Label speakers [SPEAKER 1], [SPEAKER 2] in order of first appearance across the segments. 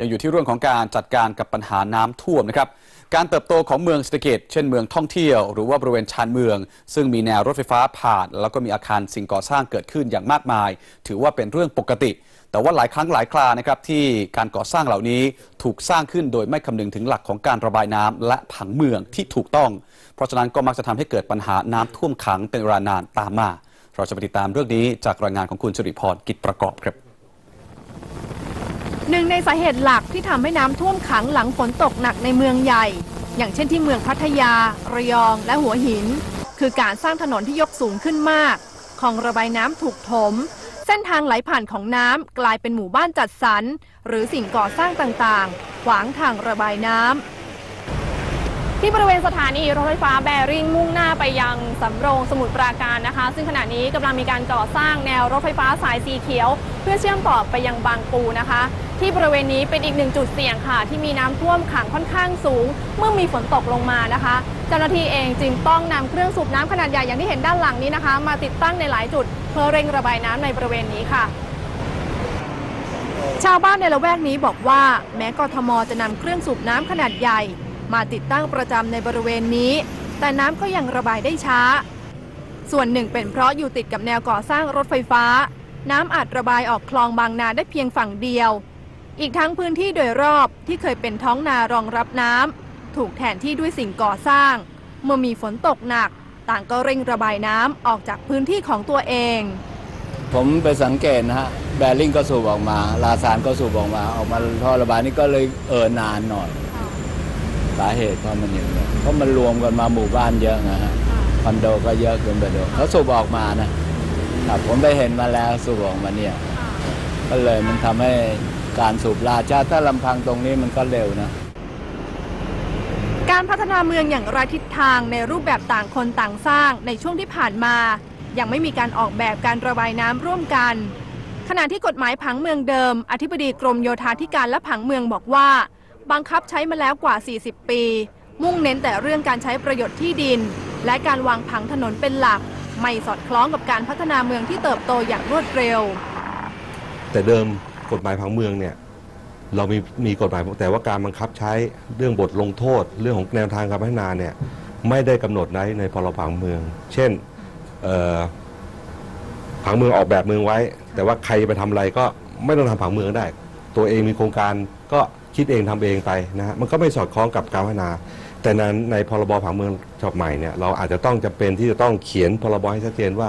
[SPEAKER 1] ยังอยู่ที่เรื่องของการจัดการกับปัญหาน้ำท่วมนะครับ การเติบโตของเมืองเศรษฐกิจเช่นเมืองท่องเที่ยว หรือว่าบริเวณชานเมือง ซึ่งมีแนวรถไฟฟ้าผ่าน แล้วก็มีอาคารสิ่งก่อสร้างเกิดขึ้นอย่างมากมาย ถือว่าเป็นเรื่องปกติ แต่ว่าหลายครั้งหลายครานะครับที่การก่อสร้างเหล่านี้ถูกสร้างขึ้นโดยไม่คำนึงถึงหลักของการระบายน้ำและผังเมืองที่ถูกต้อง เพราะฉะนั้นก็มักจะทำให้เกิดปัญหาน้ำท่วมขังเป็นเวลานานตามมา เราจะไปติดตามเรื่องนี้จากรายงานของคุณสิริพรกิจประกอบครับ
[SPEAKER 2] หนึ่งในสาเหตุหลักที่ทำให้น้ำท่วมขังหลังฝนตกหนักในเมืองใหญ่ อย่างเช่นที่เมืองพัทยา ระยองและหัวหิน คือการสร้างถนนที่ยกสูงขึ้นมากคลองระบายน้ำถูกถม เส้นทางไหลผ่านของน้ำกลายเป็นหมู่บ้านจัดสรร หรือสิ่งก่อสร้างต่างๆ ขวางทางระบายน้ำ
[SPEAKER 3] ที่บริเวณสถานีรถไฟฟ้าแบริ่งมุ่งหน้าไปยังสำโรงสมุทรปราการนะคะ ซึ่งขณะนี้กำลังมีการก่อสร้างแนวรถไฟฟ้าสายสีเขียว เพื่อเชื่อมต่อไปยังบางปูนะคะ ที่บริเวณนี้เป็นอีกหนึ่งจุดเสี่ยงค่ะ ที่มีน้ำท่วมขังค่อนข้างสูง เมื่อมีฝนตกลงมานะคะ เจ้าหน้าที่เองจึงต้องนำเครื่องสูบน้ำขนาดใหญ่อย่างที่เห็นด้านหลังนี้นะคะ มาติดตั้งในหลายจุด เพื่อเร่งระบายน้ำในบริเวณนี้ค่ะ
[SPEAKER 2] ชาวบ้านในละแวกนี้บอกว่า แม้กทมจะนำเครื่องสูบน้ำขนาดใหญ่ มาติดตั้งประจำในบริเวณนี้ แต่น้ำก็ยังระบายได้ช้า ส่วนหนึ่งเป็นเพราะอยู่ติดกับแนวก่อสร้างรถไฟฟ้า น้ำอาจระบายออกคลองบางนาได้เพียงฝั่งเดียว อีกทั้งพื้นที่โดยรอบที่เคยเป็นท้องนารองรับน้ำถูกแทนที่ด้วยสิ่งก่อสร้าง เมื่อมีฝนตกหนัก ต่างก็เร่งระบายน้ำออกจากพื้นที่ของตัวเอง
[SPEAKER 4] ผมไปสังเกตนะฮะแบริ่งก็สูบออกมาลาซานก็สูบออกมา ออกมาท่อระบายนี่ก็เลยเออนานหน่อยสาเหตุเพราะมันอย่างนี้เพราะมันรวมกันมาหมู่บ้านเยอะนะฮะคอนโดก็เยอะเกินไปด้วยเขาสูบออกมานะครับผมไปเห็นมาแล้วสูบออกมาเนี่ยก็เลยมันทำให้ การสูบลาชาถ้าลำพังตรงนี้มันก็เร็วนะ
[SPEAKER 2] การพัฒนาเมืองอย่างไรทิศทางในรูปแบบต่างคนต่างสร้างในช่วงที่ผ่านมา ยังไม่มีการออกแบบการระบายน้ำร่วมกัน ขณะที่กฎหมายผังเมืองเดิม อธิบดีกรมโยธาธิการและผังเมืองบอกว่า บังคับใช้มาแล้วกว่า 40 ปี มุ่งเน้นแต่เรื่องการใช้ประโยชน์ที่ดิน และการวางผังถนนเป็นหลัก ไม่สอดคล้องกับการพัฒนาเมืองที่เติบโตอย่างรวดเร็ว
[SPEAKER 5] แต่เดิม กฎหมายผังเมืองเนี่ยเรามีมีกฎหมายแต่ว่าการบังคับใช้เรื่องบทลงโทษ เรื่องของแนวทางการพัฒนาเนี่ยไม่ได้กำหนดไว้ในพรบผังเมือง เช่นผังเมืองออกแบบเมืองไว้ แต่ว่าใครไปทำอะไรก็ไม่ต้องทำผังเมืองได้ ตัวเองมีโครงการก็คิดเองทำเองไปนะฮะมันก็ไม่สอดคล้องกับการพัฒนา แต่นั้นในพรบผังเมืองฉบับใหม่เนี่ยเราอาจจะต้องจำเป็นที่จะต้องเขียนพรบให้ชัดเจนว่า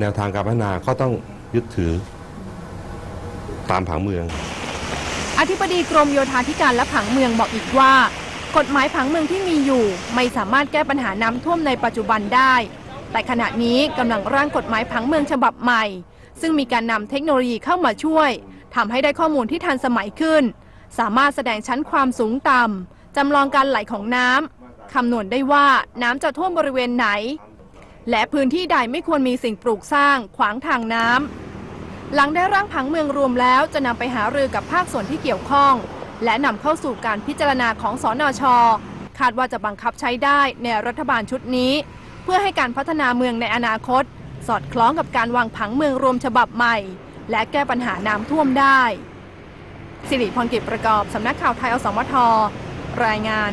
[SPEAKER 5] แนวทางการพัฒนาก็ต้องยึดถือ ตามผังเมือง
[SPEAKER 2] อธิบดีกรมโยธาธิการและผังเมืองบอกอีกว่า กฎหมายผังเมืองที่มีอยู่ ไม่สามารถแก้ปัญหาน้ำท่วมในปัจจุบันได้ แต่ขณะนี้กำลังร่างกฎหมายผังเมืองฉบับใหม่ ซึ่งมีการนำเทคโนโลยีเข้ามาช่วยทำให้ได้ข้อมูลที่ทันสมัยขึ้น สามารถแสดงชั้นความสูงต่ำจำลองการไหลของน้ำคำนวณได้ว่าน้ำจะท่วมบริเวณไหน และพื้นที่ใดไม่ควรมีสิ่งปลูกสร้างขวางทางน้ำ หลังได้ร่างผังเมืองรวมแล้วจะนำไปหารือกับภาคส่วนที่เกี่ยวข้อง และนำเข้าสู่การพิจารณาของสอนอชคาดว่าจะบังคับใช้ได้ในรัฐบาลชุดนี้ เพื่อให้การพัฒนาเมืองในอนาคต สอดคล้องกับการวางผังเมืองรวมฉบับใหม่ และแก้ปัญหาน้ำท่วมได้ สิริพรกิจประกอบสำนักข่าวไทยอสมทรายงาน